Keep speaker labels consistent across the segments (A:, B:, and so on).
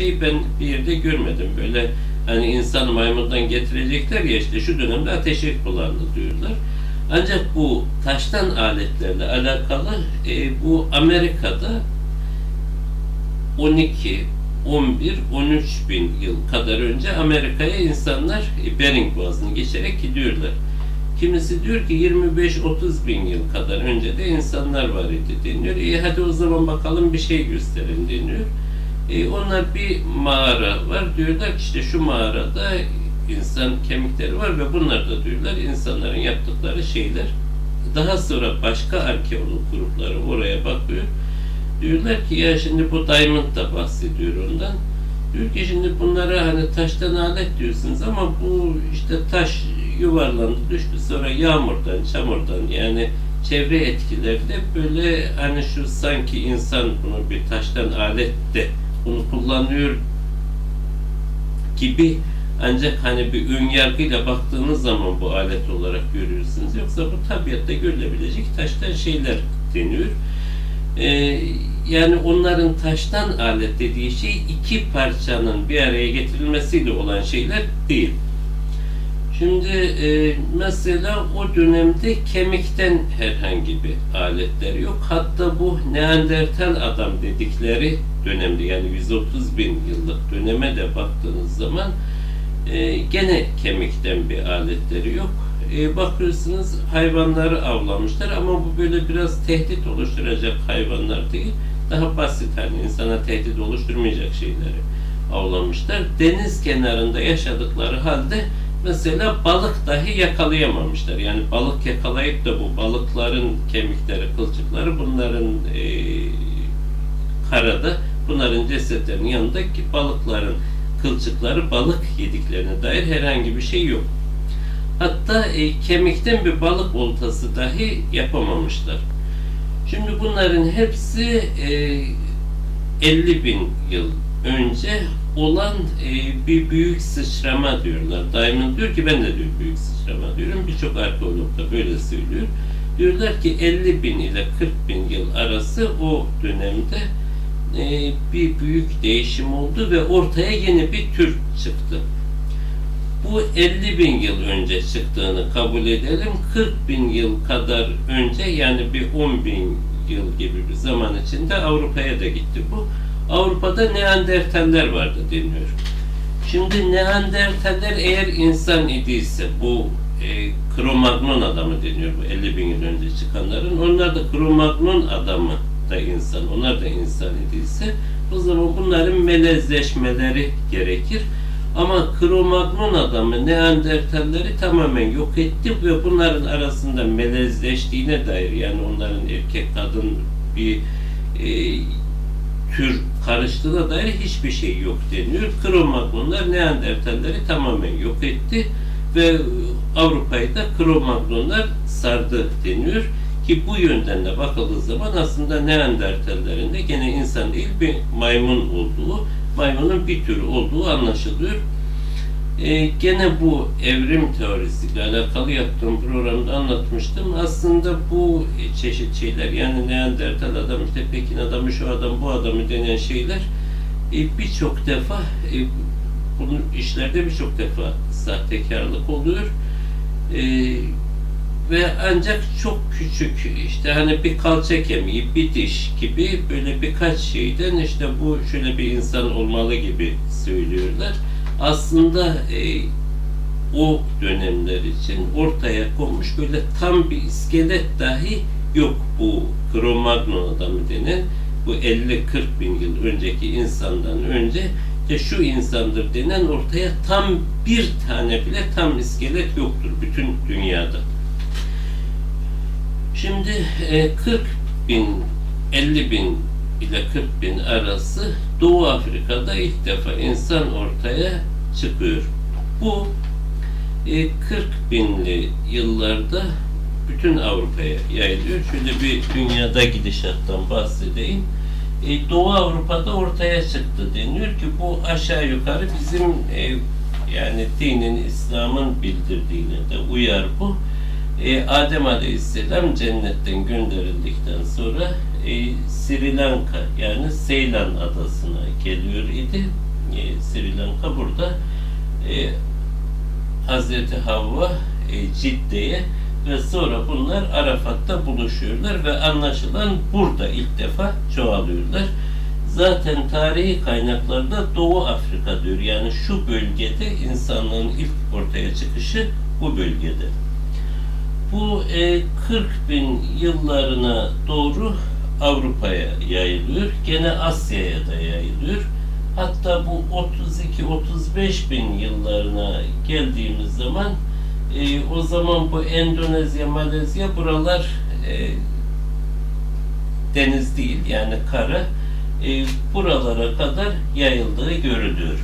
A: şey ben bir yerde görmedim. Böyle hani insan maymundan getirecekler ya işte şu dönemde ateşe kullandı diyorlar. Ancak bu taştan aletlerle alakalı e, bu Amerika'da 12, 11, 13 bin yıl kadar önce Amerika'ya insanlar e, Bering Boğazı'nı geçerek gidiyorlar. Kimisi diyor ki 25-30 bin yıl kadar önce de insanlar var idi deniyor. E hadi o zaman bakalım bir şey gösterin deniyor. E, onlar bir mağara var. Diyorlar ki işte şu mağarada insan kemikleri var ve bunlar da diyorlar insanların yaptıkları şeyler. Daha sonra başka arkeolog grupları oraya bakıyor. Diyorlar ki ya şimdi bu Diamond da bahsediyor ondan. Diyor ki şimdi bunlara hani taştan alet diyorsunuz ama bu işte taş yuvarlandı düştü sonra yağmurdan, çamurdan yani çevre etkileri de böyle hani şu sanki insan bunu bir taştan alet de bunu kullanıyor gibi ancak hani bir ön yargıyla baktığınız zaman bu alet olarak görüyorsunuz. Yoksa bu tabiatta görülebilecek taştan şeyler deniyor. Ee, yani onların taştan alet dediği şey iki parçanın bir araya getirilmesiyle olan şeyler değil. Şimdi e, mesela o dönemde kemikten herhangi bir aletler yok. Hatta bu Neandertal adam dedikleri dönemde yani 130 bin yıllık döneme de baktığınız zaman e, gene kemikten bir aletleri yok. E, bakıyorsunuz hayvanları avlamışlar ama bu böyle biraz tehdit oluşturacak hayvanlar değil. Daha basit hani insana tehdit oluşturmayacak şeyleri avlamışlar. Deniz kenarında yaşadıkları halde mesela balık dahi yakalayamamışlar. Yani balık yakalayıp da bu balıkların kemikleri, kılçıkları bunların e, karada bunların cesetlerinin yanındaki balıkların kılçıkları balık yediklerine dair herhangi bir şey yok. Hatta e, kemikten bir balık oltası dahi yapamamışlar. Şimdi bunların hepsi e, 50 bin yıl önce olan e, bir büyük sıçrama diyorlar. Diamond diyor ki ben de diyor büyük sıçrama diyorum. Birçok arkeolog da böyle söylüyor. Diyorlar ki 50 bin ile 40 bin yıl arası o dönemde e, bir büyük değişim oldu ve ortaya yeni bir tür çıktı. Bu 50 bin yıl önce çıktığını kabul edelim. 40 bin yıl kadar önce yani bir 10 bin yıl gibi bir zaman içinde Avrupa'ya da gitti bu. Avrupa'da Neandertaller vardı deniyor. Şimdi Neandertaller eğer insan idiyse bu e, Cro-Magnon adamı deniyor bu 50 bin yıl önce çıkanların. Onlar da Cro-Magnon adamı da insan, onlar da insan idiyse o zaman bunların melezleşmeleri gerekir. Ama Cro-Magnon adamı Neandertalleri tamamen yok etti ve bunların arasında melezleştiğine dair yani onların erkek kadın bir e, tür karıştığına dair hiçbir şey yok deniyor. Cro-Magnonlar Neandertalleri tamamen yok etti ve Avrupa'yı da Cro-Magnonlar sardı deniyor ki bu yönden de bakıldığı zaman aslında Neandertallerin de gene insan değil bir maymun olduğu, maymunun bir türü olduğu anlaşılıyor. Ee, gene bu evrim teorisiyle alakalı yaptığım programda anlatmıştım. Aslında bu çeşit şeyler yani Neandertal adam işte Pekin adamı şu adam bu adamı denen şeyler e, birçok defa e, bunun işlerde birçok defa sahtekarlık oluyor. E, ve ancak çok küçük işte hani bir kalça kemiği, bir diş gibi böyle birkaç şeyden işte bu şöyle bir insan olmalı gibi söylüyorlar. Aslında e, o dönemler için ortaya konmuş böyle tam bir iskelet dahi yok bu Cro-Magnon adamı denen bu 50-40 bin yıl önceki insandan önce de şu insandır denen ortaya tam bir tane bile tam iskelet yoktur bütün dünyada. Şimdi e, 40 bin, 50 bin ile 40 bin arası Doğu Afrika'da ilk defa insan ortaya çıkıyor. Bu e, 40 binli yıllarda bütün Avrupa'ya yayılıyor. Şöyle bir dünyada gidişattan bahsedeyim. E, Doğu Avrupa'da ortaya çıktı deniyor ki bu aşağı yukarı bizim e, yani dinin, İslam'ın bildirdiğine de uyar bu. E, Adem Aleyhisselam cennetten gönderildikten sonra e, Sri Lanka yani Seylan adasına geliyor idi. Sri Lanka burada e, Hazreti Havva e, Cidde'ye ve sonra bunlar Arafat'ta buluşuyorlar ve anlaşılan burada ilk defa çoğalıyorlar. Zaten tarihi kaynaklarda Doğu Afrika diyor. Yani şu bölgede insanlığın ilk ortaya çıkışı bu bölgede. Bu e, 40 bin yıllarına doğru Avrupa'ya yayılıyor. Gene Asya'ya da yayılıyor. Hatta bu 32-35 bin yıllarına geldiğimiz zaman e, o zaman bu Endonezya, Malezya buralar e, deniz değil yani kara e, buralara kadar yayıldığı görülüyor.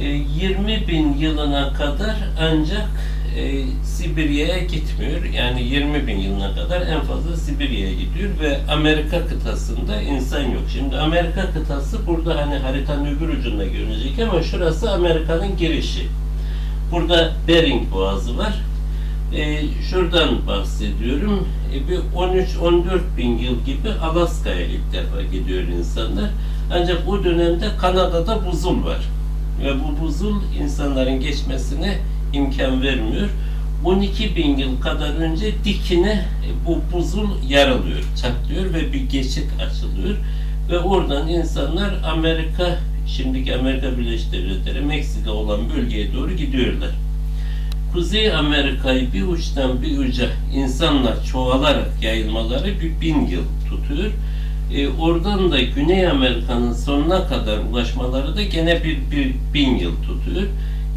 A: E, 20 bin yılına kadar ancak e, Sibirya'ya gitmiyor. Yani 20 bin yılına kadar en fazla Sibirya'ya gidiyor ve Amerika kıtasında insan yok. Şimdi Amerika kıtası burada hani haritanın öbür ucunda görünecek ama şurası Amerika'nın girişi. Burada Bering Boğazı var. E, şuradan bahsediyorum. E, bir 13-14 bin yıl gibi Alaska'ya ilk defa gidiyor insanlar. Ancak bu dönemde Kanada'da buzul var. Ve bu buzul insanların geçmesine imkan vermiyor. 12 bin yıl kadar önce dikine e, bu buzul yaralıyor, çatlıyor ve bir geçit açılıyor. Ve oradan insanlar Amerika, şimdiki Amerika Birleşik Devletleri, Meksika olan bölgeye doğru gidiyorlar. Kuzey Amerika'yı bir uçtan bir uca insanlar çoğalarak yayılmaları bir bin yıl tutuyor. E, oradan da Güney Amerika'nın sonuna kadar ulaşmaları da gene bir, bir bin yıl tutuyor.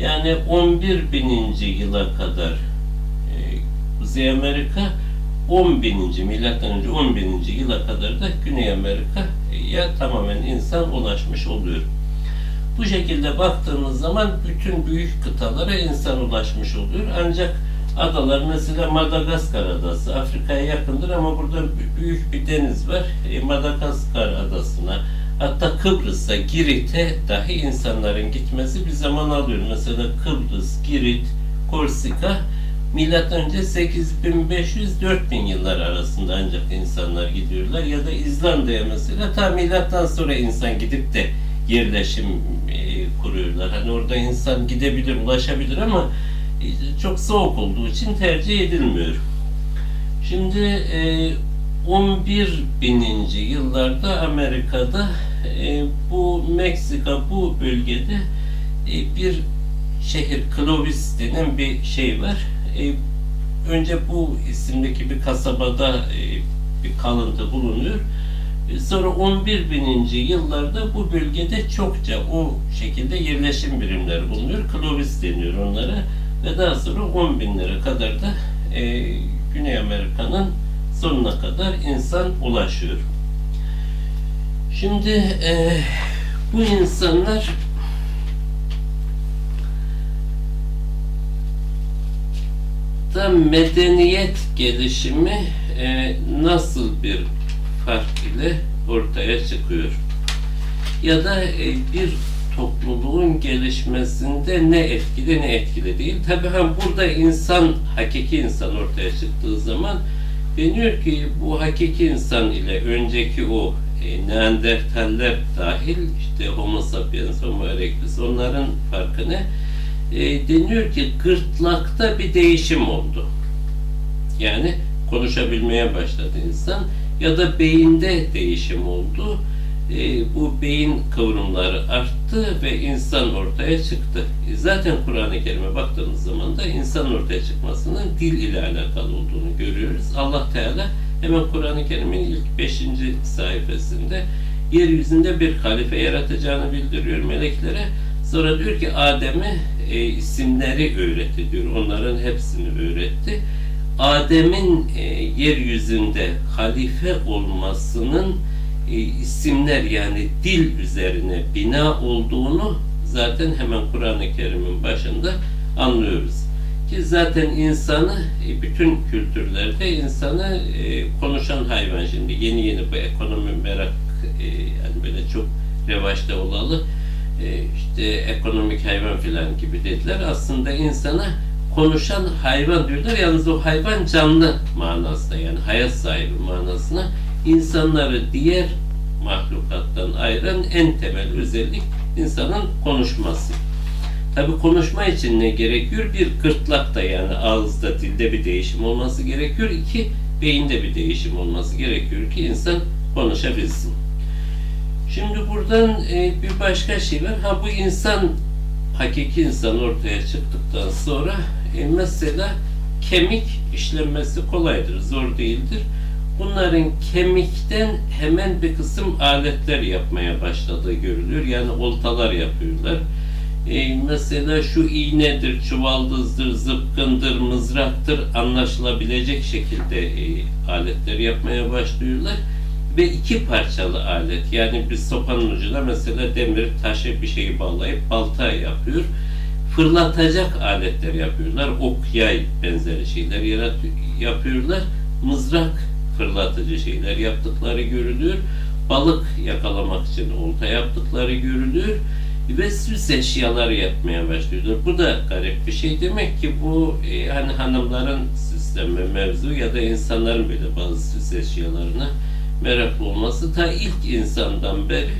A: Yani 11 bininci yıla kadar e, Kuzey Amerika 10 bininci milattan önce 10 bininci yıla kadar da Güney Amerika'ya tamamen insan ulaşmış oluyor. Bu şekilde baktığımız zaman bütün büyük kıtalara insan ulaşmış oluyor. Ancak adalar mesela Madagaskar adası Afrika'ya yakındır ama burada büyük bir deniz var. E, Madagaskar adasına hatta Kıbrıs'a, Girit'e dahi insanların gitmesi bir zaman alıyor. Mesela Kıbrıs, Girit, Korsika Milattan önce 8500-4000 yıllar arasında ancak insanlar gidiyorlar ya da İzlanda'ya mesela ta milattan sonra insan gidip de yerleşim e, kuruyorlar. Hani orada insan gidebilir, ulaşabilir ama e, çok soğuk olduğu için tercih edilmiyor. Şimdi e, 11 bininci yıllarda Amerika'da e, bu Meksika bu bölgede e, bir şehir Clovis denen bir şey var. E, önce bu isimdeki bir kasabada e, bir kalıntı bulunuyor. E, Sonra 11 bininci yıllarda bu bölgede çokça o şekilde yerleşim birimleri bulunuyor. Clovis deniyor onlara ve daha sonra 10 binlere kadar da e, Güney Amerika'nın sonuna kadar insan ulaşıyor. Şimdi e, bu insanlar da medeniyet gelişimi e, nasıl bir fark ile ortaya çıkıyor? Ya da e, bir topluluğun gelişmesinde ne etkili ne etkili değil. Tabi ha burada insan, hakiki insan ortaya çıktığı zaman deniyor ki bu hakiki insan ile önceki o e, Neandertaller dahil işte Homo sapiens, Homo erectus onların farkı ne? E, deniyor ki gırtlakta bir değişim oldu. Yani konuşabilmeye başladı insan ya da beyinde değişim oldu. E, bu beyin kıvrımları arttı ve insan ortaya çıktı. E, zaten Kur'an-ı Kerim'e baktığımız zaman da insan ortaya çıkmasının dil ile alakalı olduğunu görüyoruz. Allah Teala hemen Kur'an-ı Kerim'in ilk 5. sayfasında yeryüzünde bir halife yaratacağını bildiriyor meleklere. Sonra diyor ki Adem'e e, isimleri öğretti diyor. Onların hepsini öğretti. Adem'in e, yeryüzünde halife olmasının e, isimler yani dil üzerine bina olduğunu zaten hemen Kur'an-ı Kerim'in başında anlıyoruz. Ki zaten insanı e, bütün kültürlerde insanı e, konuşan hayvan şimdi yeni yeni bu ekonomi merak e, yani böyle çok revaçta olalı işte ekonomik hayvan filan gibi dediler. Aslında insana konuşan hayvan diyorlar. Yalnız o hayvan canlı manasında yani hayat sahibi manasına insanları diğer mahlukattan ayıran en temel özellik insanın konuşması. Tabi konuşma için ne gerekiyor? Bir gırtlakta yani ağızda, dilde bir değişim olması gerekiyor. İki, beyinde bir değişim olması gerekiyor ki insan konuşabilsin. Şimdi buradan e, bir başka şey var. Ha bu insan, hakiki insan ortaya çıktıktan sonra e, mesela kemik işlenmesi kolaydır, zor değildir. Bunların kemikten hemen bir kısım aletler yapmaya başladığı görülüyor. Yani oltalar yapıyorlar. E, mesela şu iğnedir, çuvaldızdır, zıpkındır, mızraktır anlaşılabilecek şekilde e, aletler yapmaya başlıyorlar. Ve iki parçalı alet. Yani bir sopanın ucuna mesela demir, taşı bir şeyi bağlayıp balta yapıyor. Fırlatacak aletler yapıyorlar. Ok, yay benzeri şeyler yapıyorlar. Mızrak fırlatıcı şeyler yaptıkları görülüyor. Balık yakalamak için olta yaptıkları görülüyor ve süs eşyaları yapmaya başlıyorlar. Bu da garip bir şey. Demek ki bu e, hani hanımların süsleme mevzu ya da insanların böyle bazı süs eşyalarına meraklı olması ta ilk insandan beri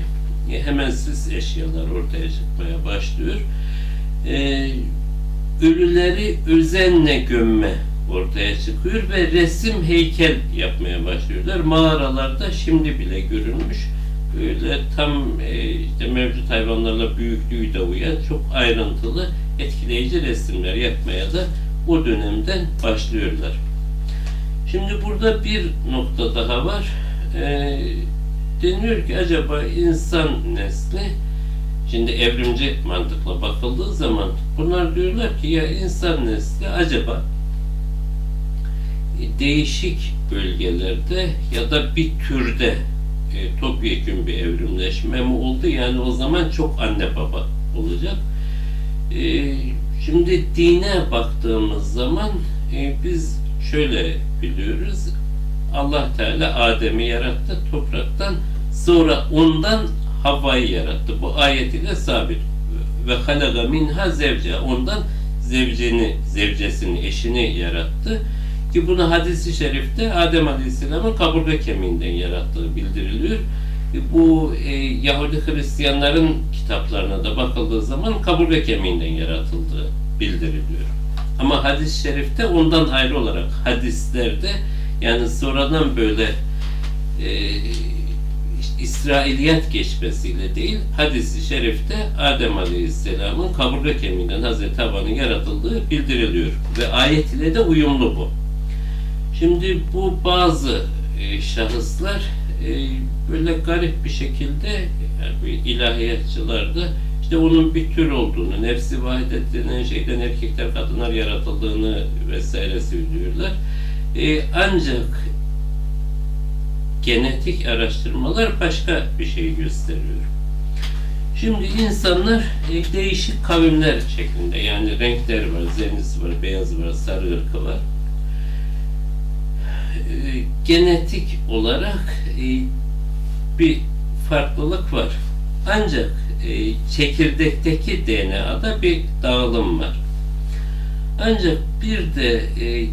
A: e, hemen süs eşyalar ortaya çıkmaya başlıyor. E, ölüleri özenle gömme ortaya çıkıyor ve resim heykel yapmaya başlıyorlar. Mağaralarda şimdi bile görülmüş böyle tam e, işte mevcut hayvanlarla büyüklüğü de uyan çok ayrıntılı etkileyici resimler yapmaya da o dönemden başlıyorlar. Şimdi burada bir nokta daha var. E, deniyor ki acaba insan nesli şimdi evrimci mantıkla bakıldığı zaman bunlar diyorlar ki ya insan nesli acaba değişik bölgelerde ya da bir türde e, topyekun bir evrimleşme mi oldu? Yani o zaman çok anne baba olacak. E, şimdi dine baktığımız zaman e, biz şöyle biliyoruz. Allah Teala Adem'i yarattı topraktan sonra ondan Havva'yı yarattı. Bu ayet ile sabit. Ve halaga minha zevce. Ondan zevceni, zevcesini, eşini yarattı. Ki bunu hadisi şerifte Adem Aleyhisselam'ın kaburga kemiğinden yarattığı bildiriliyor. Bu e, Yahudi Hristiyanların kitaplarına da bakıldığı zaman kaburga kemiğinden yaratıldığı bildiriliyor. Ama hadis-i şerifte ondan ayrı olarak hadislerde yani sonradan böyle e, İsrailiyat geçmesiyle değil, hadisi şerifte Adem Aleyhisselam'ın kaburga kemiğinden Hazreti Havva'nın yaratıldığı bildiriliyor. Ve ayet ile de uyumlu bu. Şimdi bu bazı e, şahıslar e, böyle garip bir şekilde yani ilahiyatçılar da işte onun bir tür olduğunu, nefsi vahidet denen şeyden erkekler kadınlar yaratıldığını vesaire söylüyorlar. E, ancak genetik araştırmalar başka bir şey gösteriyor. Şimdi insanlar e, değişik kavimler şeklinde yani renkler var, zernisi var, beyazı var, sarı ırkı var. E, genetik olarak e, bir farklılık var. Ancak e, çekirdekteki DNA'da bir dağılım var. Ancak bir de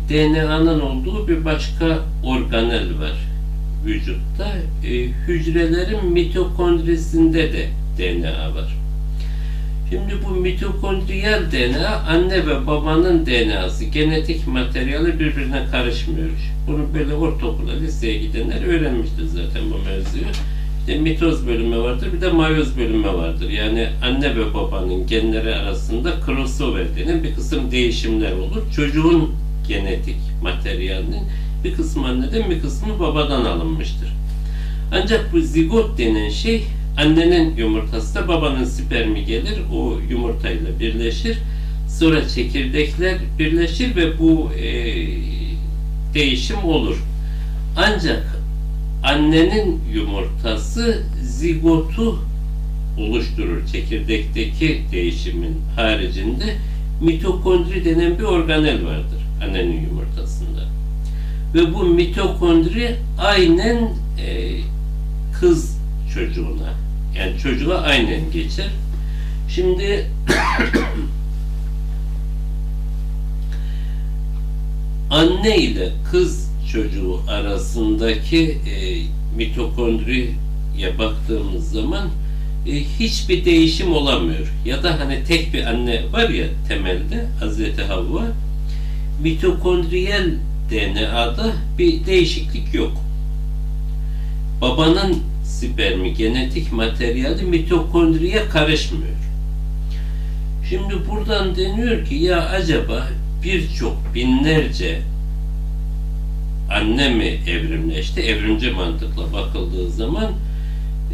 A: DNA'nın olduğu bir başka organel var vücutta. Hücrelerin mitokondrisinde de DNA var. Şimdi bu mitokondriyal DNA anne ve babanın DNA'sı, genetik materyali birbirine karışmıyor. Bunu böyle ortaokula, liseye gidenler öğrenmiştir zaten bu mevzuyu. İşte mitoz bölümü vardır, bir de mayoz bölümü vardır. Yani anne ve babanın genleri arasında crossover denen bir kısım değişimler olur. Çocuğun genetik materyalinin bir kısmı anneden bir kısmı babadan alınmıştır. Ancak bu zigot denen şey Annenin yumurtası da babanın spermi gelir, o yumurtayla birleşir. Sonra çekirdekler birleşir ve bu e, değişim olur. Ancak annenin yumurtası zigotu oluşturur. Çekirdekteki değişimin haricinde mitokondri denen bir organel vardır annenin yumurtasında. Ve bu mitokondri aynen e, kız çocuğuna yani çocuğa aynen geçer. Şimdi anne ile kız çocuğu arasındaki e, mitokondriye baktığımız zaman e, hiçbir değişim olamıyor. Ya da hani tek bir anne var ya temelde Hazreti Havva mitokondriyel DNA'da bir değişiklik yok. Babanın spermi, genetik materyali mitokondriye karışmıyor. Şimdi buradan deniyor ki ya acaba birçok binlerce anne mi evrimleşti? Evrimci mantıkla bakıldığı zaman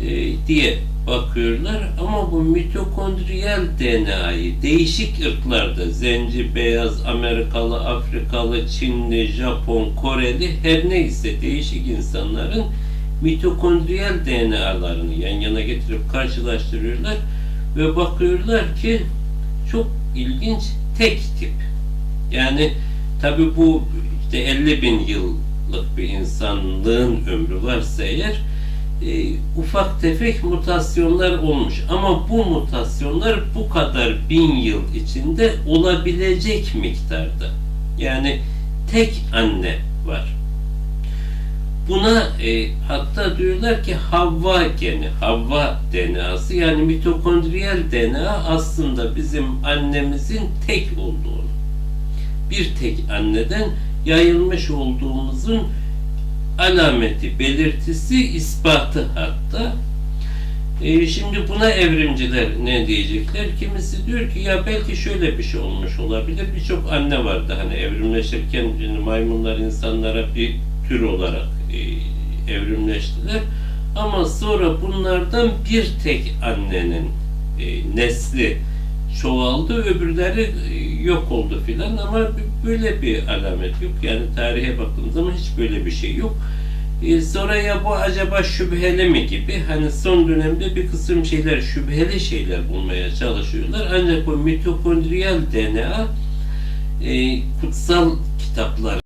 A: e, diye bakıyorlar ama bu mitokondriyal DNA'yı değişik ırklarda zenci, beyaz, Amerikalı, Afrikalı, Çinli, Japon, Koreli her neyse değişik insanların mitokondriyal DNA'larını yan yana getirip karşılaştırıyorlar ve bakıyorlar ki çok ilginç tek tip. Yani tabi bu işte 50 bin yıllık bir insanlığın ömrü varsa eğer e, ufak tefek mutasyonlar olmuş. Ama bu mutasyonlar bu kadar bin yıl içinde olabilecek miktarda. Yani tek anne var. Buna e, hatta diyorlar ki Havva geni, Havva DNA'sı yani mitokondriyal DNA aslında bizim annemizin tek olduğunu, bir tek anneden yayılmış olduğumuzun alameti, belirtisi, ispatı hatta. E, şimdi buna evrimciler ne diyecekler? Kimisi diyor ki ya belki şöyle bir şey olmuş olabilir. Birçok anne vardı hani evrimleşirken maymunlar insanlara bir tür olarak e, evrimleştiler. Ama sonra bunlardan bir tek annenin e, nesli çoğaldı, öbürleri e, yok oldu filan ama böyle bir alamet yok. Yani tarihe baktığımız zaman hiç böyle bir şey yok. E, sonra ya bu acaba şüpheli mi gibi hani son dönemde bir kısım şeyler şüpheli şeyler bulmaya çalışıyorlar. Ancak bu mitokondriyal DNA e, kutsal kitaplar